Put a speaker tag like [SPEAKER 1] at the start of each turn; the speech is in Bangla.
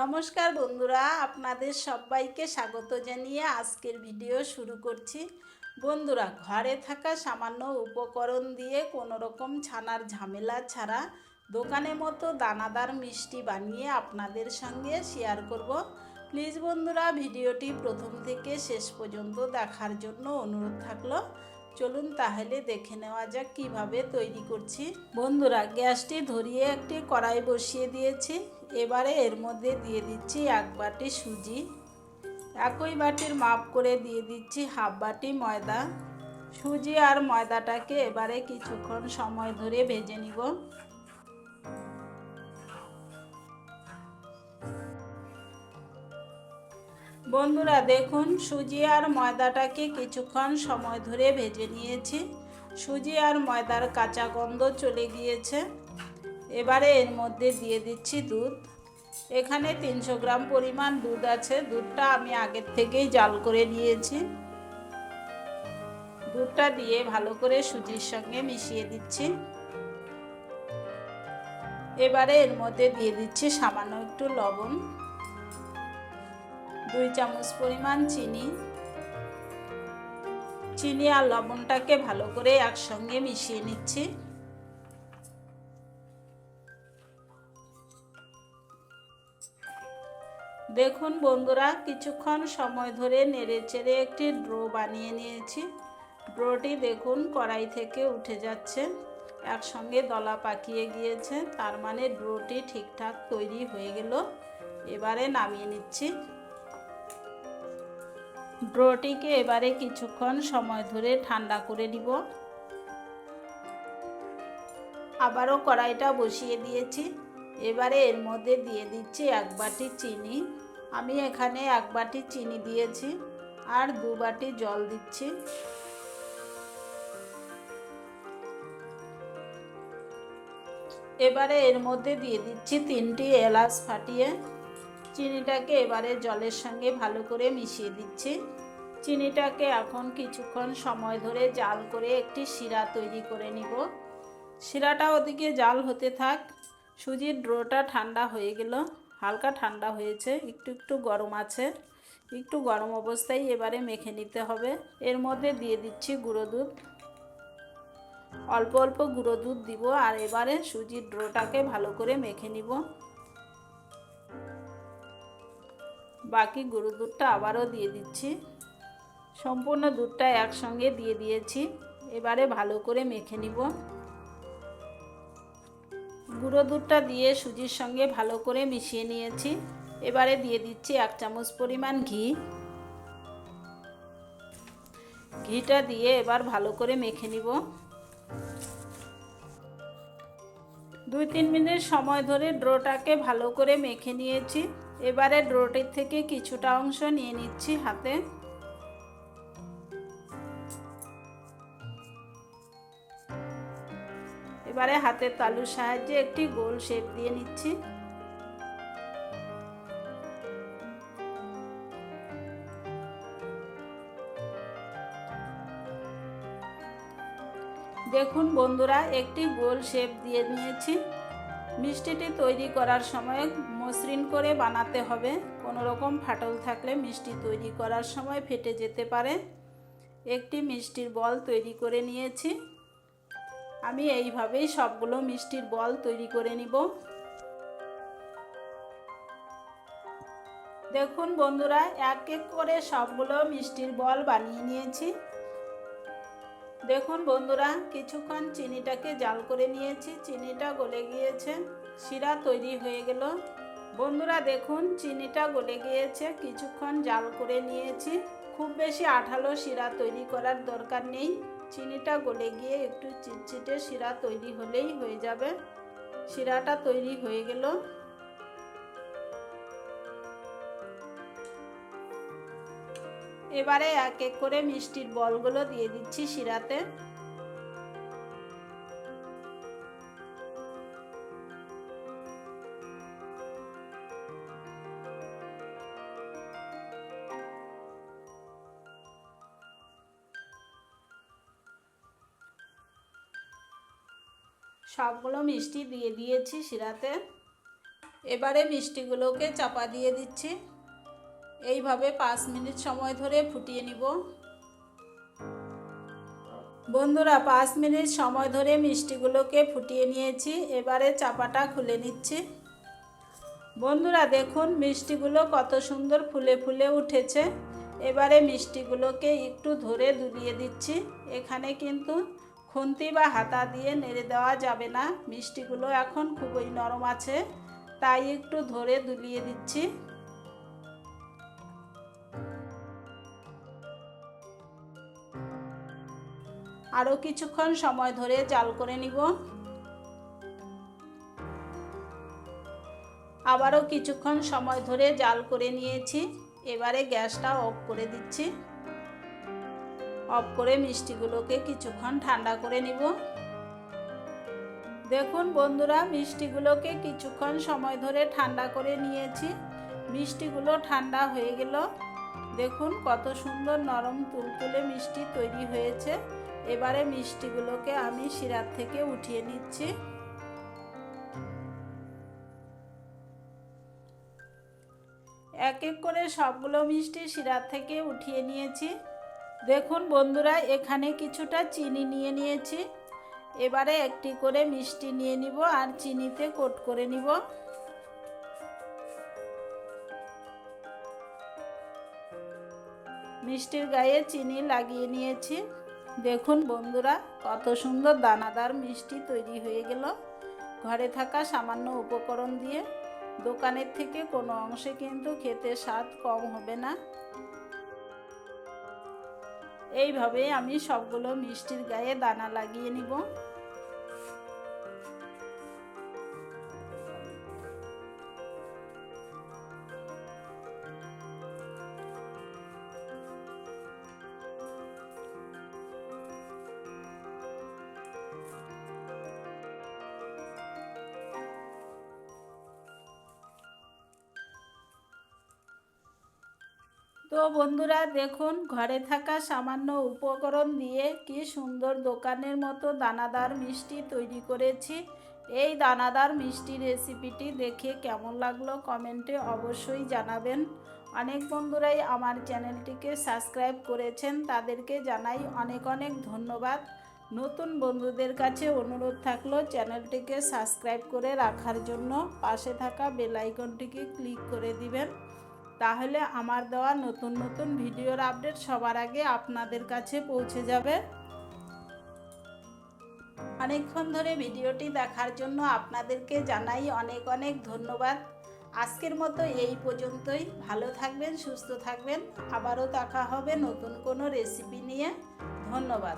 [SPEAKER 1] নমস্কার বন্ধুরা, আপনাদের সবাইকে স্বাগত জানিয়ে আজকের ভিডিও শুরু করছি। বন্ধুরা, ঘরে থাকা সামান্য উপকরণ দিয়ে কোনো রকম ছানার ঝামেলা ছাড়া দোকানের মতো দানাদার মিষ্টি বানিয়ে আপনাদের সঙ্গে শেয়ার করব। প্লিজ বন্ধুরা, ভিডিওটি প্রথম থেকে শেষ পর্যন্ত দেখার জন্য অনুরোধ থাকল। চলুন তাহলে দেখে নেওয়া যাক কীভাবে তৈরি করছি। বন্ধুরা, গ্যাসটি ধরিয়ে একটি কড়াই বসিয়ে দিয়েছি। এবারে এর মধ্যে দিয়ে দিচ্ছি এক বাটি সুজি। একই বাটির মাপ করে দিয়ে দিচ্ছি হাফ বাটি ময়দা। সুজি আর ময়দাটাকে এবারে কিছুক্ষণ সময় ধরে ভেজে নিব। বন্ধুরা, দেখুন, সুজি আর ময়দাটাকে কিছুক্ষণ সময় ধরে ভেজে নিয়েছি। সুজি আর ময়দার কাঁচা গন্ধ চলে গিয়েছে। এবারে এর মধ্যে দিয়ে দিচ্ছি দুধ। এখানে তিনশো গ্রাম পরিমাণ দুধ আছে। দুধটা আমি আগের থেকেই জাল করে নিয়েছি। দুধটা দিয়ে ভালো করে সুজির সঙ্গে মিশিয়ে দিচ্ছি। এবারে এর মধ্যে দিয়ে দিচ্ছি সামান্য একটু লবণ। দুই চামচ পরিমাণ চিনি। চিনি আর লবণটাকে ভালো করে একসঙ্গে মিশিয়ে নিচ্ছি। দেখুন বন্ধুরা, কিছুক্ষণ সময় ধরে নেড়ে চেড়ে একটি ড্রো বানিয়ে নিয়েছি। ড্রোটি দেখুন কড়াই থেকে উঠে যাচ্ছে, একসঙ্গে দলা পাকিয়ে গিয়েছে। তার মানে ড্রোটি ঠিকঠাক তৈরি হয়ে গেল। এবারে নামিয়ে নিচ্ছি। ড্রোটিকে এবারে কিছুক্ষণ সময় ধরে ঠান্ডা করে নিব। আবারও কড়াইটা বসিয়ে দিয়েছি। এবারে এর মধ্যে দিয়ে দিচ্ছি এক বাটি চিনি। আমি এখানে এক বাটি চিনি দিয়েছি আর দু বাটি জল দিচ্ছি। এবারে এর মধ্যে দিয়ে দিচ্ছি তিনটি এলাচ ফাটিয়ে। চিনিটাকে এবারে জলের সঙ্গে ভালো করে মিশিয়ে দিচ্ছি। চিনিটাকে এখন কিছুক্ষণ সময় ধরে জাল করে একটি শিরা তৈরি করে নিব। শিরাটা ওদিকে জাল হতে থাক। সুজির ড্রোটা ঠান্ডা হয়ে গেল। হালকা ঠান্ডা হয়েছে। একটু একটু গরম আছে। একটু গরম অবস্থায় এবারে মেখে নিতে হবে। এর মধ্যে দিয়ে দিচ্ছি গুঁড়ো দুধ। অল্প অল্প গুঁড়ো দুধ দিব আর এবারে সুজির ড্রোটাকে ভালো করে মেখে নিব। বাকি গুঁড়ো দুধটা আবারও দিয়ে দিচ্ছি। সম্পূর্ণ দুধটা একসঙ্গে দিয়ে দিয়েছি। এবারে ভালো করে মেখে নিব। গুঁড়ো দুধটা দিয়ে সুজির সঙ্গে ভালো করে মিশিয়ে নিয়েছি। এবারে দিয়ে দিচ্ছি এক চামচ পরিমাণ ঘি। ঘিটা দিয়ে এবার ভালো করে মেখে নিব। দুই তিন মিনিট সময় ধরে ড্রোটাকে ভালো করে মেখে নিয়েছি। এবারে ড্রোটির থেকে কিছুটা অংশ নিয়ে নিচ্ছি হাতে। এবারে হাতের তালুর সাহায্যে একটি গোল শেপ দিয়ে নিচ্ছি। দেখুন বন্ধুরা, একটি গোল শেপ দিয়ে নিয়েছি। মিষ্টিটি তৈরি করার সময় মসৃণ করে বানাতে হবে। কোনো রকম ফাটল থাকলে মিষ্টি তৈরি করার সময় ফেটে যেতে পারে। একটি মিষ্টির বল তৈরি করে নিয়েছি। আমি এইভাবেই সবগুলো মিষ্টির বল তৈরি করে নিব। দেখুন বন্ধুরা, এক এক করে সবগুলো মিষ্টির বল বানিয়ে নিয়েছি। দেখুন বন্ধুরা, কিছুক্ষণ চিনিটাকে জাল করে নিয়েছি। চিনিটা গলে গিয়েছে, শিরা তৈরি হয়ে গেল। বন্ধুরা দেখুন, চিনিটা গলে গিয়েছে, কিছুক্ষণ জাল করে নিয়েছি। খুব বেশি আঠালো শিরা তৈরি করার দরকার নেই। চিনিটা গলে গিয়ে একটু চিটচিটে শিরা তৈরি হলেই হয়ে যাবে। শিরাটা তৈরি হয়ে গেল। এবারে এক এক করে মিষ্টির বলগুলো দিয়ে দিচ্ছি শিরাতে। সবগুলো মিষ্টি দিয়ে দিয়েছি শিরাতে। এবারে মিষ্টিগুলোকে চাপা দিয়ে দিচ্ছি। এইভাবে পাঁচ মিনিট সময় ধরে ফুটিয়ে নিব। বন্ধুরা, পাঁচ মিনিট সময় ধরে মিষ্টিগুলোকে ফুটিয়ে নিয়েছি। এবারে চাপাটা খুলে নিচ্ছি। বন্ধুরা, দেখুন মিষ্টিগুলো কত সুন্দর ফুলে ফুলে উঠেছে। এবারে মিষ্টিগুলোকে একটু ধরে দুলিয়ে দিচ্ছি। এখানে কিন্তু খুন্তি বা হাতা দিয়ে নেড়ে দেওয়া যাবে না। মিষ্টিগুলো এখন খুবই নরম আছে, তাই একটু ধরে দুলিয়ে দিচ্ছি। আরও কিছুক্ষণ সময় ধরে জাল করে নিব। আবারও কিছুক্ষণ সময় ধরে জাল করে নিয়েছি। এবারে গ্যাসটা অফ করে দিচ্ছি। অফ করে মিষ্টিগুলোকে কিছুক্ষণ ঠান্ডা করে নিব। দেখুন বন্ধুরা, মিষ্টিগুলোকে কিছুক্ষণ সময় ধরে ঠান্ডা করে নিয়েছি। মিষ্টিগুলো ঠান্ডা হয়ে গেল। দেখুন কত সুন্দর নরম তুলতুলে মিষ্টি তৈরি হয়েছে। এবারে মিষ্টিগুলোকে আমি শিরার থেকে উঠিয়ে নিচ্ছি। এক এক করে সবগুলো মিষ্টি শিরার থেকে উঠিয়ে নিয়েছি। দেখুন বন্ধুরা, এখানে কিছুটা চিনি নিয়ে নিয়েছি। এবারে একটি করে মিষ্টি নিয়ে নিব আর চিনিতে কোট করে নিব। মিষ্টির গায়ে চিনি লাগিয়ে নিয়েছি। দেখুন বন্ধুরা, কত সুন্দর দানাদার মিষ্টি তৈরি হয়ে গেল। ঘরে থাকা সামান্য উপকরণ দিয়ে দোকানের থেকে কোনো অংশে কিন্তু খেতে স্বাদ কম হবে না। এইভাবে আমি সবগুলো মিষ্টির গায়ে দানা লাগিয়ে নিব। তো বন্ধুরা দেখুন, ঘরে থাকা সামান্য উপকরণ দিয়ে কি সুন্দর দোকানের মতো দানাদার মিষ্টি তৈরি করেছি। এই দানাদার মিষ্টি রেসিপিটি দেখে কেমন লাগল কমেন্টে অবশ্যই জানাবেন। অনেক বন্ধুরাই আমার চ্যানেলটিকে সাবস্ক্রাইব করেছেন, তাদেরকে জানাই অনেক অনেক ধন্যবাদ। নতুন বন্ধুদের কাছে অনুরোধ থাকল চ্যানেলটিকে সাবস্ক্রাইব করে রাখার জন্য পাশে থাকা বেলাইকনটিকে ক্লিক করে দিবেন। তাহলে আমার দেওয়া নতুন নতুন ভিডিওর আপডেট সবার আগে আপনাদের কাছে পৌঁছে যাবে। অনেকক্ষণ ধরে ভিডিওটি দেখার জন্য আপনাদেরকে জানাই অনেক অনেক ধন্যবাদ। আজকের মতো এই পর্যন্তই। ভালো থাকবেন, সুস্থ থাকবেন। আবারও দেখা হবে নতুন কোনো রেসিপি নিয়ে। ধন্যবাদ।